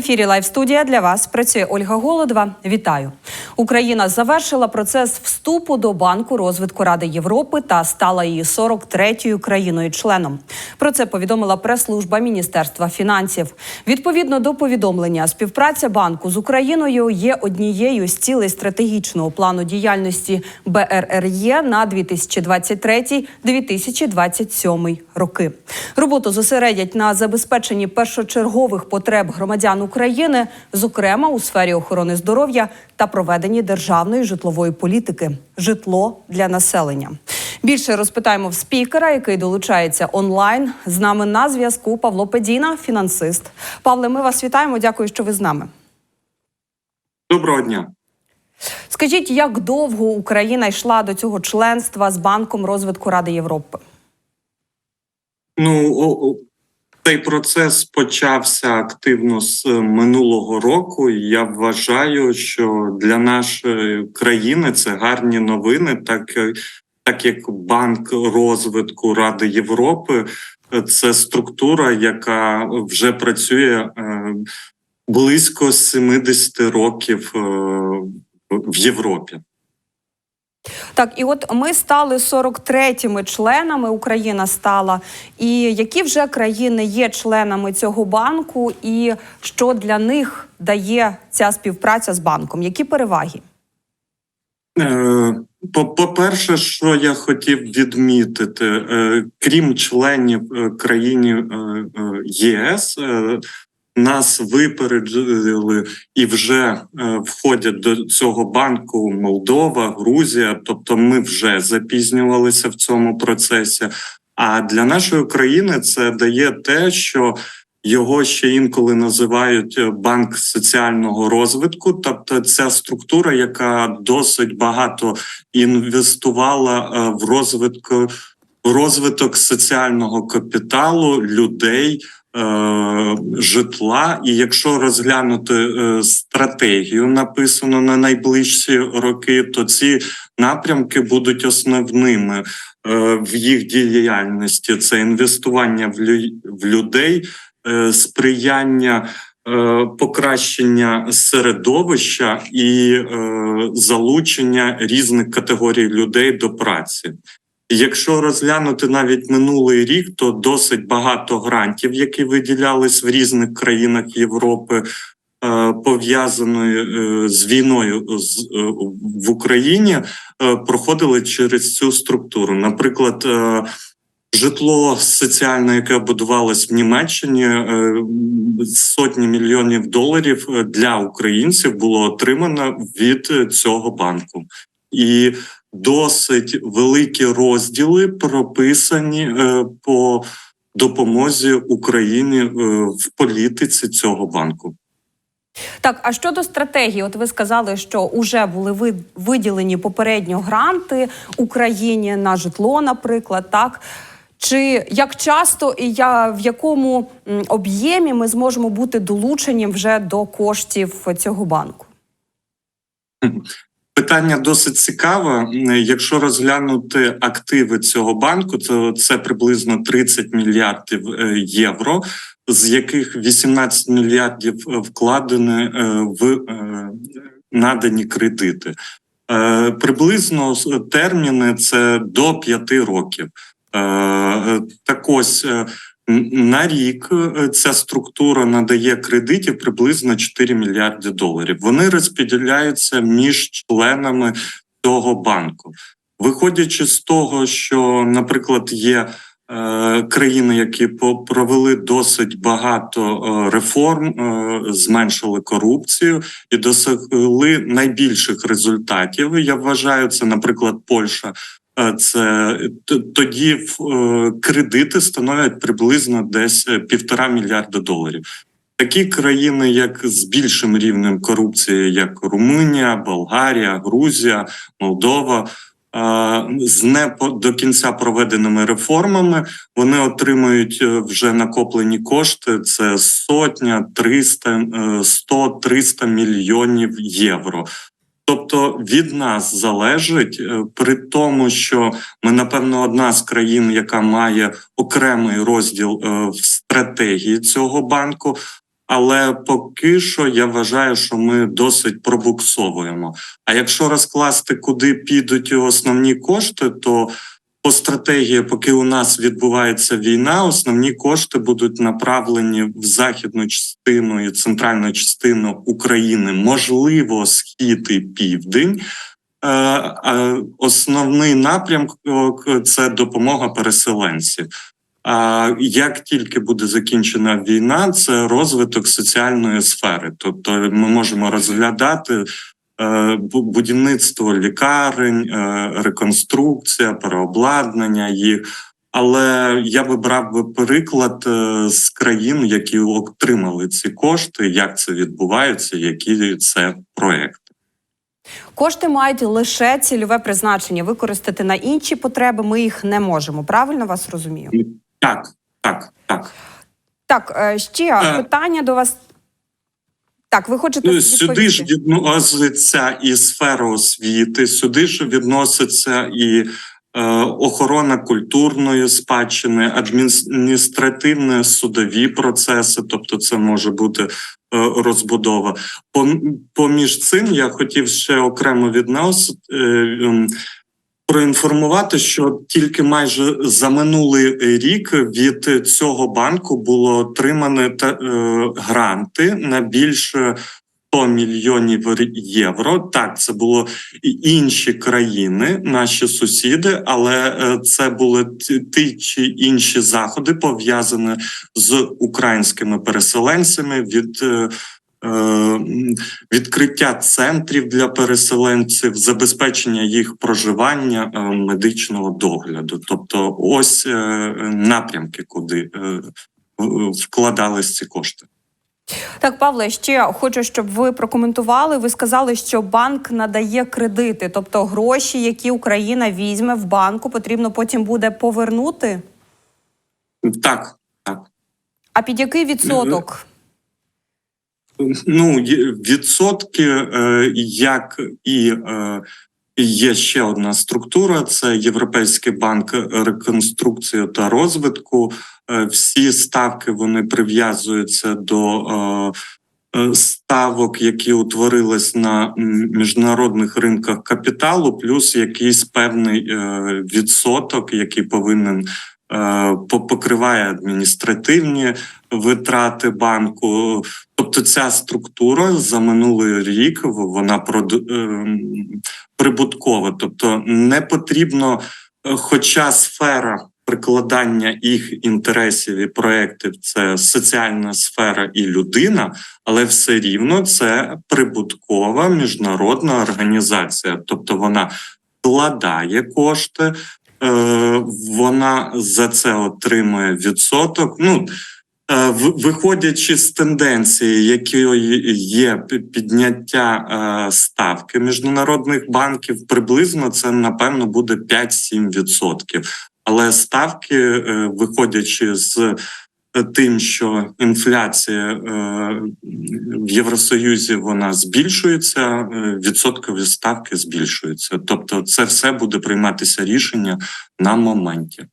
Ефірі Лайв студія для вас працює Ольга Голодова. Вітаю. Україна завершила процес вступу до банку розвитку Ради Європи та стала її 43-ю країною-членом. Про це повідомила прес-служба Міністерства фінансів. Відповідно до повідомлення, співпраця банку з Україною є однією з цілей стратегічного плану діяльності БРРЄ на 2023-2027 роки. Роботу зосередять на забезпеченні першочергових потреб громадян України, зокрема у сфері охорони здоров'я та проведенні державної житлової політики житло для населення. Більше розпитаємо в спікера, який долучається онлайн. З нами на зв'язку Павло Педіна, фінансист. Павле, ми вас вітаємо. Дякую, що ви з нами. Доброго дня. Скажіть, як довго Україна йшла до цього членства з банком розвитку Ради Європи? Ну цей процес почався активно з минулого року. Я вважаю, що для нашої країни це гарні новини, так, е, так як Банк розвитку Ради Європи е, це структура, яка вже працює е, близько 70 років в Європі. Так, і от ми стали 43-ми членами. Україна стала. І які вже країни є членами цього банку, і що для них дає ця співпраця з банком? Які переваги? Е, по- По-перше, що я хотів відмітити, е, крім членів е, країни е, ЄС, нас випередили і вже е, входять до цього банку Молдова, Грузія. Тобто, ми вже запізнювалися в цьому процесі. А для нашої країни це дає те, що його ще інколи називають е, банк соціального розвитку, тобто ця структура, яка досить багато інвестувала е, в розвитку розвиток соціального капіталу людей. Е, Житла, і якщо розглянути е, стратегію, написану на найближчі роки, то ці напрямки будуть основними е, в їх діяльності. Це інвестування в людей, сприяння покращення середовища і залучення різних категорій людей до праці. Якщо розглянути навіть минулий рік, то досить багато грантів, які виділялись в різних країнах Європи, е, пов'язаної е, з війною е, в Україні, проходили через цю структуру. Наприклад, Житло соціальне, яке будувалось в Німеччині, сотні мільйонів доларів для українців було отримано від цього банку, і досить великі розділи прописані е, по допомозі Україні е, в політиці цього банку. Так, а щодо стратегії, от ви сказали, що вже були виділені попередньо гранти Україні на житло, наприклад, так. Чи як часто і я в якому об'ємі ми зможемо бути долучені вже до коштів цього банку? Питання досить цікаве. Якщо розглянути активи цього банку, то це приблизно 30 мільярдів е, євро, з яких 18 мільярдів е, вкладені е, в надані кредити. Приблизно терміни це до 5 років. Так ось на рік е, ця структура надає кредитів приблизно 4 мільярди доларів. Вони розподіляються між членами цього банку. Виходячи з того, що, наприклад, є е, країни, які провели досить багато е, реформ, е, зменшили корупцію і досягли найбільших результатів. Я вважаю, це, наприклад, Польща. Е, Це тоді е, кредити становлять приблизно десь е, півтора мільярда доларів. Такі країни, як з більшим рівнем корупції, як Румунія, Болгарія, Грузія, Молдова, з не до кінця проведеними реформами, вони отримують вже накоплені кошти. Це сотня, 300, е, 100-300 мільйонів євро. Тобто від нас залежить е, при тому, що ми напевно одна з країн, яка має окремий розділ е, в стратегії цього банку. Але поки що я вважаю, що ми досить пробуксовуємо. А якщо розкласти, куди підуть основні кошти, то по стратегії, поки у нас відбувається війна, основні кошти будуть направлені в західну частину і центральну частину України, можливо, схід і південь. Е, е, Основний напрямок це допомога переселенців. А як тільки буде закінчена війна, це розвиток соціальної сфери. Тобто, ми можемо розглядати е, будівництво лікарень, е, реконструкція, переобладнання їх. Але я би брав би приклад е, з країн, які отримали ці кошти, як це відбувається, які це проекти. Кошти мають лише цільове призначення. Використати на інші потреби ми їх не можемо. Правильно вас розумію? Так, так, так. Так, е, ще Е. питання до вас. Так, ви хочете Ну, Сюди ж відноситься і сфера освіти, сюди ж відноситься і е, охорона культурної спадщини, адміністративні судові процеси, тобто це може бути е, розбудова. Пом- Поміж цим я хотів ще окремо відносити. Е, ем, Проінформувати, що тільки майже за минулий рік від цього банку було отримано та, е, гранти на більше 100 мільйонів євро. Так, це було інші країни, наші сусіди, але е, це були ті- чи інші заходи пов'язані з українськими переселенцями від. Е, Відкриття центрів для переселенців, забезпечення їх проживання, е, медичного догляду, тобто ось е, напрямки, куди вкладались ці кошти. Так, Павле, ще хочу, щоб ви прокоментували. Ви сказали, що банк надає кредити, тобто гроші, які Україна візьме в банку, потрібно потім буде повернути. Так, так. А під який відсоток? Ну, відсотки, е, як і е, є ще одна структура: це Європейський банк реконструкції та розвитку. Е, Всі ставки вони прив'язуються до ставок, які утворились на міжнародних ринках капіталу, плюс якийсь певний відсоток, який повинен по- покриває адміністративні витрати банку. Тобто ця структура за минулий рік вона ем, прибуткова. Тобто не потрібно, е, хоча сфера прикладання їх інтересів і проєктів це соціальна сфера і людина, але все рівно це прибуткова міжнародна організація. Тобто вона вкладає кошти, е, вона за це отримує відсоток. Ну Е, Виходячи з тенденції, якої є підняття е, ставки міжнародних банків, приблизно це напевно буде 5-7%. Але ставки, е, виходячи з е, тим, що інфляція е, в Євросоюзі вона збільшується, е, відсоткові ставки збільшуються. Тобто, це все буде прийматися рішення на моменті.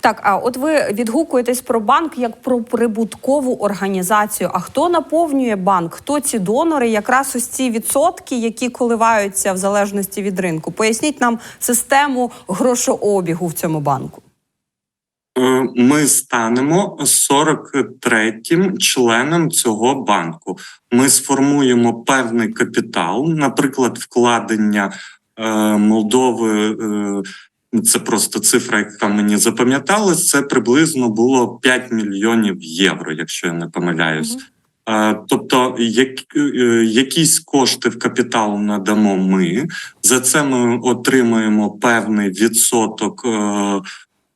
Так, а от ви відгукуєтесь про банк як про прибуткову організацію. А хто наповнює банк? Хто ці донори? Якраз ось ці відсотки, які коливаються в залежності від ринку. Поясніть нам систему грошообігу в цьому банку. Е, Ми станемо 43-м членом цього банку. Ми сформуємо певний капітал, наприклад, вкладення е, Молдови. е, Це просто цифра, яка мені запам'яталась. Це приблизно було 5 мільйонів євро, якщо я не помиляюсь. Е, Тобто, як, е, якісь кошти в капітал надамо ми. За це ми отримаємо певний відсоток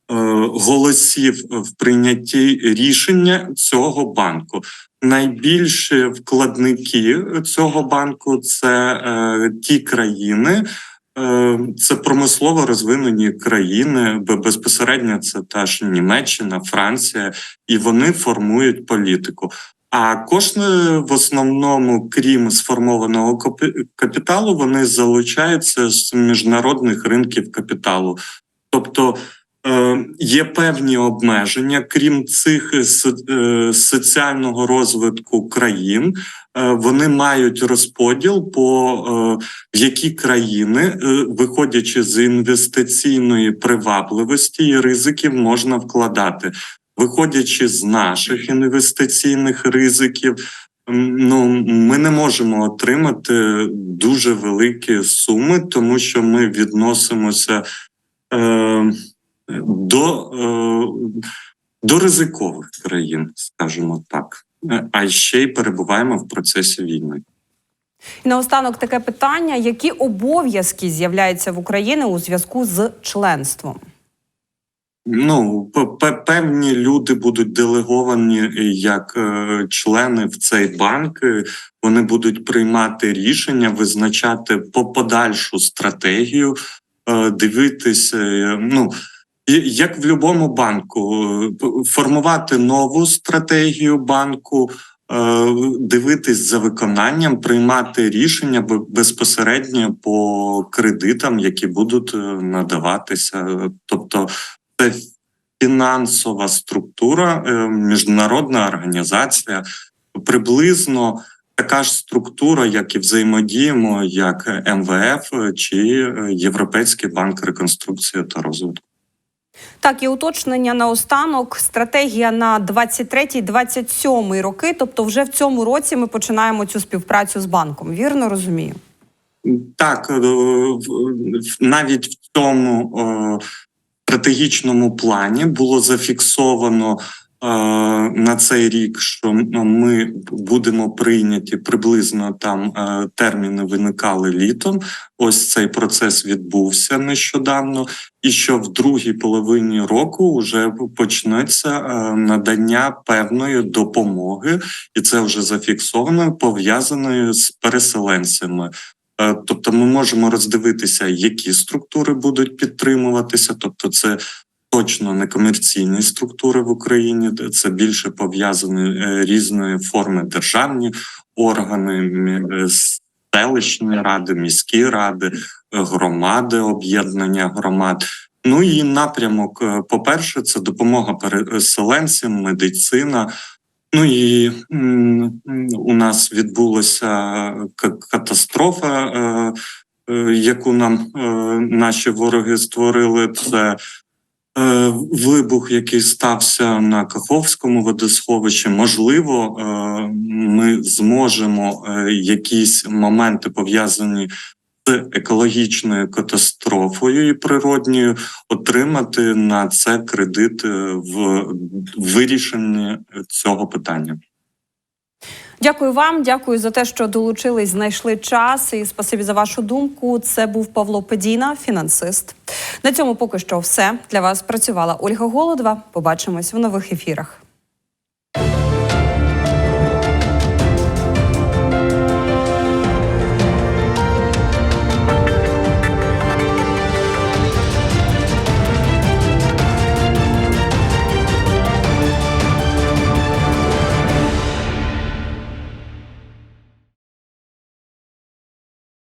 голосів в прийнятті рішення цього банку. Найбільші вкладники цього банку це е, ті країни. е, Це промислово розвинені країни, безпосередньо це та ж Німеччина, Франція, і вони формують політику. А кошти в основному, крім сформованого капіталу, вони залучаються з міжнародних ринків капіталу. Тобто Е, Є певні обмеження, крім цих е, е, соціального розвитку країн. е, Вони мають розподіл по е, в які країни, е, виходячи з інвестиційної привабливості і ризиків, можна вкладати. Виходячи з наших інвестиційних ризиків, ну ми не можемо отримати дуже великі суми, тому що ми відносимося. Е, до, е, до ризикових країн, скажімо так, Е, а ще й перебуваємо в процесі війни. І наостанок таке питання: які обов'язки з'являються в Україні у зв'язку з членством? Ну, певні люди будуть делеговані як е, члени в цей банк. Вони будуть приймати рішення, визначати по подальшу стратегію, дивитися. Ну як в будь-якому банку, е, формувати нову стратегію банку. е, Дивитись за виконанням, приймати рішення бе- безпосередньо по кредитам, які будуть е, надаватися. Тобто, це фінансова структура, міжнародна організація, приблизно така ж структура, як і взаємодіємо, як МВФ чи Європейський банк реконструкції та розвитку. Так, і уточнення наостанок. Стратегія на 23-27 роки. Тобто, вже в цьому році ми починаємо цю співпрацю з банком. Вірно розумію? Так, е, навіть в цьому е, стратегічному плані було зафіксовано на цей рік, що ми будемо прийняті приблизно там е, терміни виникали літом. Ось цей процес відбувся нещодавно, і що в другій половині року вже почнеться е, надання певної допомоги, і це вже зафіксовано пов'язаною з переселенцями. Е, Тобто, ми можемо роздивитися, які структури будуть підтримуватися. Тобто, це точно не комерційні структури в Україні, це більше пов'язані е, різної форми державні органи, е, селищні ради, міські ради, е, громади, об'єднання громад. Ну і напрямок, по-перше, це допомога переселенцям, медицина. Ну і у нас відбулася катастрофа, яку нам наші вороги створили. Це вибух, який стався на Каховському водосховищі. Можливо, е, ми зможемо е, якісь моменти пов'язані з екологічною катастрофою і природньою отримати на це кредит е, в вирішенні цього питання. Дякую вам, дякую за те, що долучились, знайшли час. І спасибі за вашу думку. Це був Павло Педіна, фінансист. На цьому поки що все для вас працювала Ольга Голодова. Побачимось в нових ефірах.